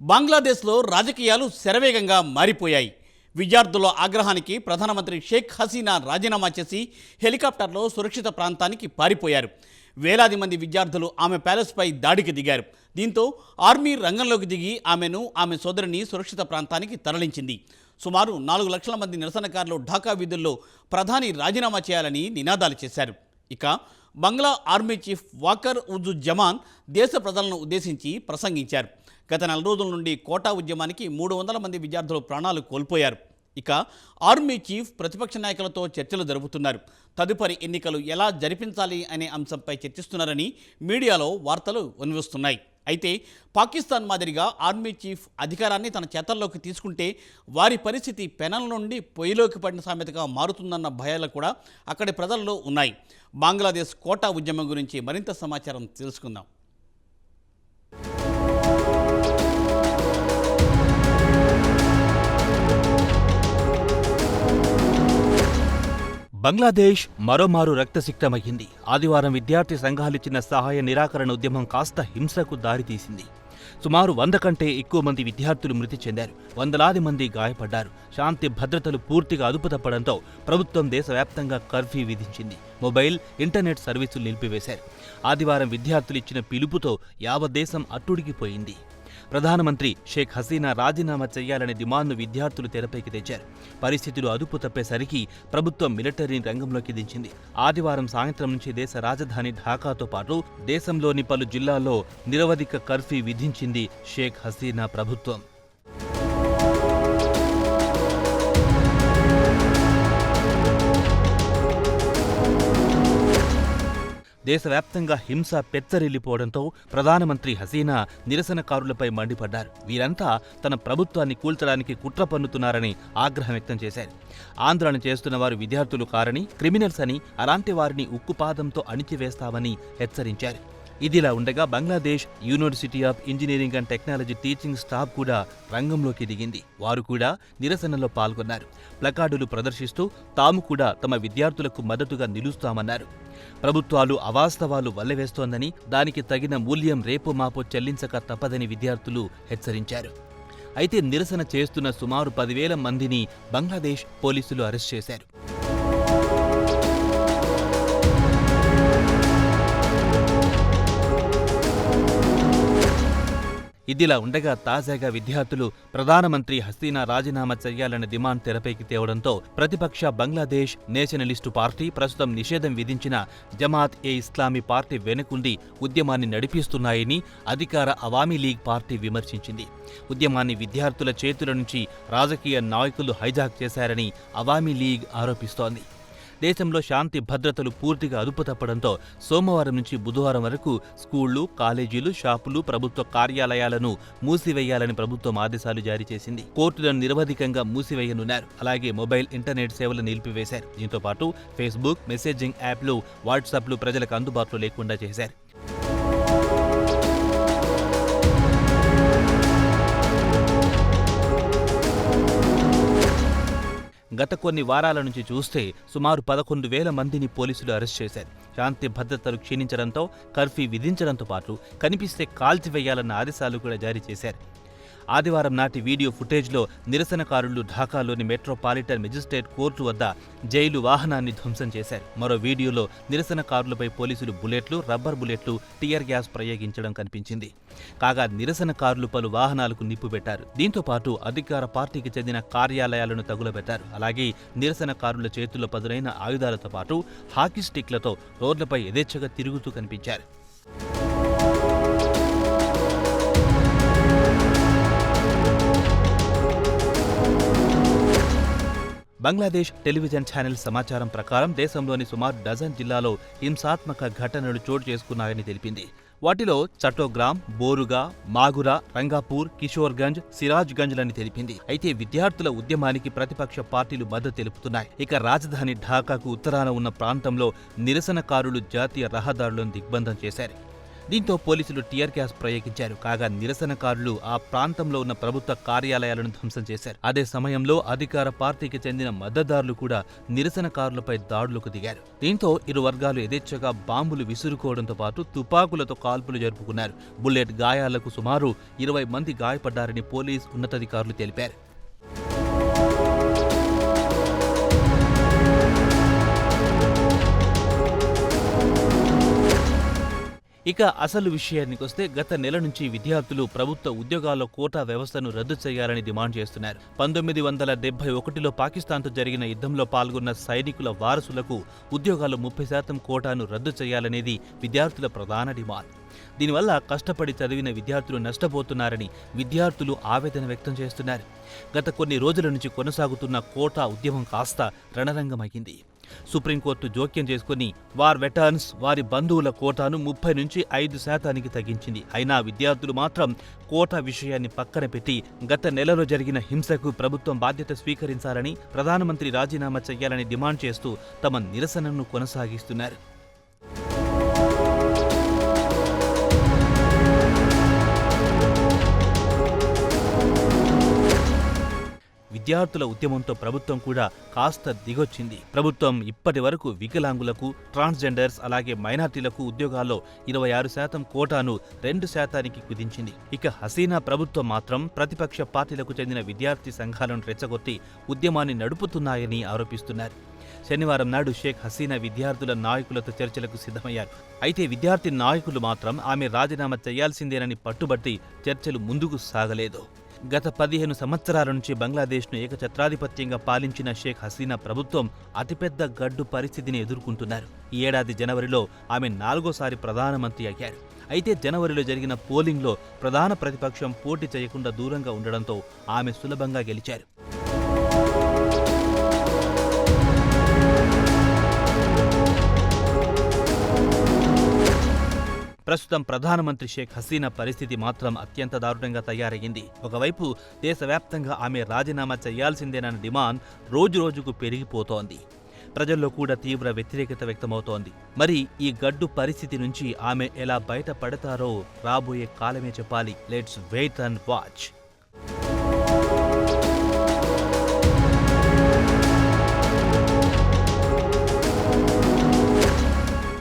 బంగ్లాదేశ్లో రాజకీయాలు శరవేగంగా మారిపోయాయి. విద్యార్థుల ఆగ్రహానికి ప్రధానమంత్రి షేక్ హసీనా రాజీనామా చేసి హెలికాప్టర్లో సురక్షిత ప్రాంతానికి పారిపోయారు. వేలాది మంది విద్యార్థులు ఆమె ప్యాలెస్పై దాడికి దిగారు. దీంతో ఆర్మీ రంగంలోకి దిగి ఆమెను ఆమె సోదరిని సురక్షిత ప్రాంతానికి తరలించింది. సుమారు నాలుగు లక్షల మంది నిరసనకారులు ఢాకా వీధుల్లో ప్రధాని రాజీనామా చేయాలని నినాదాలు చేశారు. ఇక బంగ్లా ఆర్మీ చీఫ్ వాకర్ ఉజు జమాన్ దేశ ప్రజలను ఉద్దేశించి ప్రసంగించారు. గత నెల రోజుల నుండి కోటా ఉద్యమానికి మూడు వందల మంది విద్యార్థులు ప్రాణాలు కోల్పోయారు. ఇక ఆర్మీ చీఫ్ ప్రతిపక్ష నాయకులతో చర్చలు జరుపుతున్నారు. తదుపరి ఎన్నికలు ఎలా జరిపించాలి అనే అంశంపై చర్చిస్తున్నారని మీడియాలో వార్తలు వినిపిస్తున్నాయి అయితే పాకిస్తాన్ మాదిరిగా ఆర్మీ చీఫ్ అధికారాన్ని తన చేతల్లోకి తీసుకుంటే వారి పరిస్థితి పెనల నుండి పొయ్యిలోకి పడిన సామెతగా మారుతుందన్న భయాలు కూడా అక్కడి ప్రజల్లో ఉన్నాయి. బంగ్లాదేశ్ కోటా ఉద్యమం గురించి మరింత సమాచారం తెలుసుకుందాం. బంగ్లాదేశ్ మరోమారు రక్తసిక్తమయ్యింది. ఆదివారం విద్యార్థి సంఘాలిచ్చిన సహాయ నిరాకరణ ఉద్యమం కాస్త హింసకు దారితీసింది. సుమారు వంద కంటే ఎక్కువ మంది విద్యార్థులు మృతి చెందారు. వందలాది మంది గాయపడ్డారు. శాంతి భద్రతలు పూర్తిగా అదుపు తప్పడంతో ప్రభుత్వం దేశవ్యాప్తంగా కర్ఫ్యూ విధించింది. మొబైల్ ఇంటర్నెట్ సర్వీసులు నిలిపివేశారు. ఆదివారం విద్యార్థులు ఇచ్చిన పిలుపుతో యావ దేశం అట్టుడికిపోయింది. ప్రధానమంత్రి షేక్ హసీనా రాజీనామా చేయాలనే డిమాండ్ను విద్యార్థులు తెరపైకి తెచ్చారు. పరిస్థితులు అదుపు తప్పేసరికి ప్రభుత్వం మిలిటరీని రంగంలోకి దించింది. ఆదివారం సాయంత్రం నుంచి దేశ రాజధాని ఢాకాతో పాటు దేశంలోని పలు జిల్లాల్లో నిరవధిక కర్ఫ్యూ విధించింది షేక్ హసీనా ప్రభుత్వం. దేశవ్యాప్తంగా హింస పెత్తరిల్లిపోవడంతో ప్రధానమంత్రి హసీనా నిరసనకారులపై మండిపడ్డారు. వీరంతా తన ప్రభుత్వాన్ని కూల్చడానికి కుట్ర పన్నుతున్నారని ఆగ్రహం వ్యక్తం చేశారు. ఆందోళన చేస్తున్న వారు విద్యార్థులు కారని క్రిమినల్స్ అని అలాంటి వారిని ఉక్కుపాదంతో అణిచివేస్తామని హెచ్చరించారు. ఇదిలా ఉండగా Bangladesh university of engineering and technology teaching staff కూడా రంగంలోకి దిగింది. వారు కూడా నిరసనలో పాల్గొన్నారు. ప్లకార్డులు ప్రదర్శిస్తూ తాము కూడా తమ విద్యార్థులకు మద్దతుగా నిలుస్తామన్నారు. ప్రభుత్వాలు అవాస్తవాలు వల్లవేస్తోందని దానికి తగిన మూల్యం రేపు మాపో చెల్లించక తప్పదని విద్యార్థులు హెచ్చరించారు. అయితే నిరసన చేస్తున్న సుమారు పదివేల మందిని బంగ్లాదేశ్ పోలీసులు అరెస్ట్ చేశారు. ఇదిలా ఉండగా తాజాగా విద్యార్థులు ప్రధానమంత్రి హసీనా రాజీనామా చేయాలన్న డిమాండ్ తెరపైకి తేవడంతో ప్రతిపక్ష బంగ్లాదేశ్ నేషనలిస్టు పార్టీ ప్రస్తుతం నిషేధం విధించిన జమాత్ ఏ ఇస్లామీ పార్టీ వెనుకుండి ఉద్యమాన్ని నడిపిస్తున్నాయని అధికార అవామీ లీగ్ పార్టీ విమర్శించింది. ఉద్యమాన్ని విద్యార్థుల చేతుల నుంచి రాజకీయ నాయకులు హైజాక్ చేశారని అవామీ లీగ్ ఆరోపిస్తోంది. దేశంలో శాంతి భద్రతలు పూర్తిగా అదుపు తప్పడంతో సోమవారం నుంచి బుధవారం వరకు స్కూళ్ళు కాలేజీలు షాపులు ప్రభుత్వ కార్యాలయాలను మూసివేయాలని ప్రభుత్వం ఆదేశాలు జారీ చేసింది. కోర్టులను నిరవధికంగా మూసివేయనున్నారు. అలాగే మొబైల్ ఇంటర్నెట్ సేవలు నిలిపివేశారు. దీంతో పాటు ఫేస్బుక్ మెసేజింగ్ యాప్లు వాట్సాప్లు ప్రజలకు అందుబాటులో లేకుండా చేశారు. గత కొన్ని వారాల నుంచి చూస్తే సుమారు పదకొండు వేల మందిని పోలీసులు అరెస్ట్ చేశారు. శాంతి భద్రతలు క్షీణించడంతో కర్ఫ్యూ విధించడంతో పాటు కనిపిస్తే కాల్చివేయాలన్న ఆదేశాలు కూడా జారీ చేశారు. ఆదివారం నాటి వీడియో ఫుటేజ్లో నిరసనకారులు ఢాకాలోని మెట్రోపాలిటన్ మెజిస్ట్రేట్ కోర్టు వద్ద జైలు వాహనాన్ని ధ్వంసం చేశారు. మరో వీడియోలో నిరసనకారులపై పోలీసులు బుల్లెట్లు రబ్బర్ బుల్లెట్లు టియర్ గ్యాస్ ప్రయోగించడం కనిపించింది. కాగా నిరసనకారులు పలు వాహనాలకు నిప్పు పెట్టారు. దీంతో పాటు అధికార పార్టీకి చెందిన కార్యాలయాలను తగులబెట్టారు. అలాగే నిరసనకారుల చేతుల్లో పదునైన ఆయుధాలతో పాటు హాకీ స్టిక్లతో రోడ్లపై యథేచ్ఛగా తిరుగుతూ కనిపించారు. బంగ్లాదేశ్ టెలివిజన్ ఛానల్ సమాచారం ప్రకారం దేశంలోని సుమారు డజన్ జిల్లాలో హింసాత్మక ఘటనలు చోటు చేసుకున్నాయని తెలిపింది. వాటిలో చట్టోగ్రామ్ బోరుగా మాగురా రంగాపూర్ కిషోర్గంజ్ సిరాజ్గంజ్లని తెలిపింది. అయితే విద్యార్థుల ఉద్యమానికి ప్రతిపక్ష పార్టీలు మద్దతు తెలుపుతున్నాయి. ఇక రాజధాని ఢాకాకు ఉత్తరాన ఉన్న ప్రాంతంలో నిరసనకారులు జాతీయ రహదారులను దిగ్బంధం చేశారు. దీంతో పోలీసులు టియర్ గ్యాస్ ప్రయోగించారు. కాగా నిరసనకారులు ఆ ప్రాంతంలో ఉన్న ప్రభుత్వ కార్యాలయాలను ధ్వంసం చేశారు. అదే సమయంలో అధికార పార్టీకి చెందిన మద్దతుదారులు కూడా నిరసనకారులపై దాడులకు దిగారు. దీంతో ఇరు వర్గాలు యథేచ్ఛగా బాంబులు విసురుకోవడంతో పాటు తుపాకులతో కాల్పులు జరుపుకున్నారు. బుల్లెట్ గాయాలకు సుమారు ఇరవై మంది గాయపడ్డారని పోలీస్ ఉన్నతాధికారులు తెలిపారు. ఇక అసలు విషయానికి వస్తే గత నెల నుంచి విద్యార్థులు ప్రభుత్వ ఉద్యోగాల్లో కోటా వ్యవస్థను రద్దు చేయాలని డిమాండ్ చేస్తున్నారు. పంతొమ్మిది వందల డెబ్బై ఒకటిలో పాకిస్తాన్తో జరిగిన యుద్ధంలో పాల్గొన్న సైనికుల వారసులకు ఉద్యోగాల్లో ముప్పై శాతం కోటాను రద్దు చేయాలనేది విద్యార్థుల ప్రధాన డిమాండ్. దీనివల్ల కష్టపడి చదివిన విద్యార్థులు నష్టపోతున్నారని విద్యార్థులు ఆవేదన వ్యక్తం చేస్తున్నారు. గత కొన్ని రోజుల నుంచి కొనసాగుతున్న కోటా ఉద్యమం కాస్త రణరంగమైంది సుప్రీంకోర్టు జోక్యం చేసుకుని వార్ వెటర్న్స్ వారి బంధువుల కోటాను ముప్పై నుంచి ఐదు శాతానికి తగ్గించింది. అయినా విద్యార్థులు మాత్రం కోటా విషయాన్ని పక్కన పెట్టి గత నెలలో జరిగిన హింసకు ప్రభుత్వం బాధ్యత స్వీకరించాలని ప్రధానమంత్రి రాజీనామా చేయాలని డిమాండ్ చేస్తూ తమ నిరసనను కొనసాగిస్తున్నారు. విద్యార్థుల ఉద్యమంతో ప్రభుత్వం కూడా కాస్త దిగొచ్చింది. ప్రభుత్వం ఇప్పటి వరకు వికలాంగులకు ట్రాన్స్జెండర్స్ అలాగే మైనార్టీలకు ఉద్యోగాల్లో ఇరవై ఆరు శాతం కోటాను రెండు శాతానికి కుదించింది. ఇక హసీనా ప్రభుత్వం మాత్రం ప్రతిపక్ష పార్టీలకు చెందిన విద్యార్థి సంఘాలను రెచ్చగొట్టి ఉద్యమాన్ని నడుపుతున్నాయని ఆరోపిస్తున్నారు. శనివారం నాడు షేక్ హసీనా విద్యార్థుల నాయకులతో చర్చలకు సిద్ధమయ్యారు. అయితే విద్యార్థి నాయకులు మాత్రం ఆమె రాజీనామా చేయాల్సిందేనని పట్టుబట్టి చర్చలు ముందుకు సాగలేదు. గత పదిహేను సంవత్సరాల నుంచి బంగ్లాదేశ్ను ఏకఛత్రాధిపత్యంగా పాలించిన షేక్ హసీనా ప్రభుత్వం అతిపెద్ద గడ్డు పరిస్థితిని ఎదుర్కొంటున్నారు. ఈ ఏడాది జనవరిలో ఆమె నాలుగోసారి ప్రధానమంత్రి అయ్యారు. అయితే జనవరిలో జరిగిన పోలింగ్లో ప్రధాన ప్రతిపక్షం పోటీ చేయకుండా దూరంగా ఉండడంతో ఆమె సులభంగా గెలిచారు. ప్రస్తుతం ప్రధానమంత్రి షేక్ హసీనా పరిస్థితి మాత్రం అత్యంత దారుణంగా తయారయ్యింది. ఒకవైపు దేశవ్యాప్తంగా ఆమె రాజీనామా చేయాల్సిందేనన్న డిమాండ్ రోజురోజుకు పెరిగిపోతోంది. ప్రజల్లో కూడా తీవ్ర వ్యతిరేకత వ్యక్తమవుతోంది. మరి ఈ గడ్డు పరిస్థితి నుంచి ఆమె ఎలా బయటపడతారో రాబోయే కాలమే చెప్పాలి. Let's wait and watch.